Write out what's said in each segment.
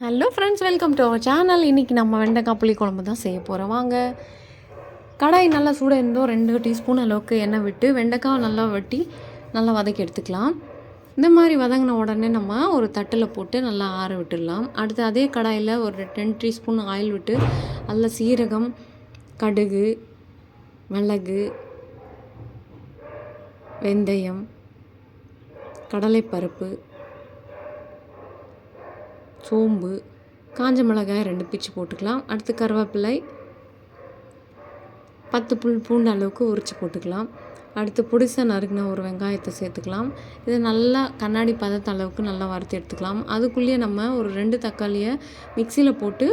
Hello friends welcome to our channel இன்றைக்கி நம்ம வெண்டைக்காய் புளி குழம்பு தான் செய்ய போகிறோம் வாங்க. கடாய் நல்லா சூடாக இருந்தோம் ரெண்டு டீஸ்பூன் அளவுக்கு எண்ணெய் விட்டு வெண்டைக்காய் நல்லா வெட்டி நல்லா வதக்கி எடுத்துக்கலாம். இந்த மாதிரி வதங்கின உடனே நம்ம ஒரு தட்டில் போட்டு நல்லா ஆற விட்டுடலாம். அடுத்து அதே கடாயில் ஒரு டென் டீஸ்பூன் ஆயில் விட்டு அதில் சீரகம் கடுகு மிளகு வெந்தயம் கடலைப்பருப்பு சோம்பு காஞ்ச மிளகாய் ரெண்டு பிச்சு போட்டுக்கலாம். அடுத்து கருவேப்பிலை பத்து புல் பூண்டு அளவுக்கு உரித்து போட்டுக்கலாம். அடுத்து புடிசாக நறுக்கின ஒரு வெங்காயத்தை சேர்த்துக்கலாம். இதை நல்லா கண்ணாடி பதத்த அளவுக்கு நல்லா வறுத்து எடுத்துக்கலாம். அதுக்குள்ளேயே நம்ம ஒரு ரெண்டு தக்காளியை மிக்சியில் போட்டு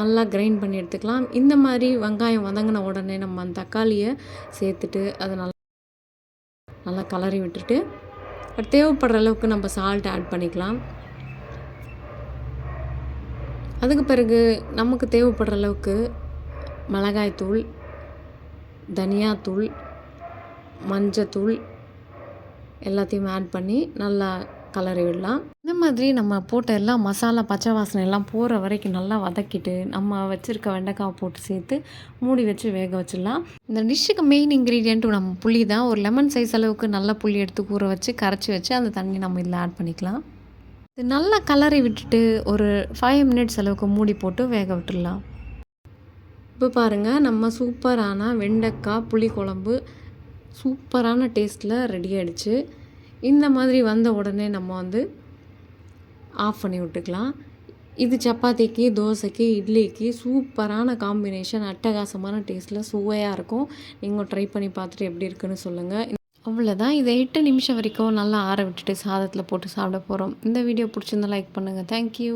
நல்லா கிரைண்ட் பண்ணி எடுத்துக்கலாம். இந்த மாதிரி வெங்காயம் வதங்கின உடனே நம்ம அந்த தக்காளியை சேர்த்துட்டு அதை நல்லா நல்லா கலரி விட்டுட்டு தேவைப்படுற அளவுக்கு நம்ம சால்ட் ஆட் பண்ணிக்கலாம். அதுக்கு பிறகு நமக்கு தேவைப்படுற அளவுக்கு மிளகாய்த்தூள் தனியாத்தூள் மஞ்சத்தூள் எல்லாத்தையும் ஆட் பண்ணி நல்லா கலரி விடலாம். இந்த மாதிரி நம்ம போட்ட எல்லா மசாலா பச்சை வாசனை எல்லாம் போகிற வரைக்கும் நல்லா வதக்கிட்டு நம்ம வச்சுருக்க வெண்டைக்காய் போட்டு சேர்த்து மூடி வச்சு வேக வச்சிடலாம். இந்த டிஷ்ஷுக்கு மெயின் இன்க்ரீடியண்ட்டு நம்ம புளி தான். ஒரு லெமன் சைஸ் அளவுக்கு நல்ல புளி எடுத்து ஊற வச்சு கரைச்சி வச்சு அந்த தண்ணி நம்ம இதில் ஆட் பண்ணிக்கலாம். இது நல்லா கலரி விட்டுட்டு ஒரு ஃபைவ் மினிட்ஸ் அளவுக்கு மூடி போட்டு வேக விட்டுடலாம். இப்போ பாருங்கள் நம்ம சூப்பரான வெண்டைக்காய் புளி குழம்பு சூப்பரான டேஸ்ட்டில் ரெடி ஆகிடுச்சு இந்த மாதிரி வந்த உடனே நம்ம வந்து ஆஃப் பண்ணி விட்டுக்கலாம். இது சப்பாத்திக்கு தோசைக்கு இட்லிக்கு சூப்பரான காம்பினேஷன் அட்டகாசமான டேஸ்ட்டில் சுவையாக இருக்கும். நீங்கள் ட்ரை பண்ணி பார்த்துட்டு எப்படி இருக்குன்னு சொல்லுங்கள் அவ்வளோதான் இதை எட்டு நிமிஷம் வரைக்கும் நல்லா ஆற விட்டுட்டு சாதத்தில் போட்டு சாப்பிட போகிறோம் இந்த வீடியோ பிடிச்சிருந்தா லைக் பண்ணுங்கள் தேங்க்யூ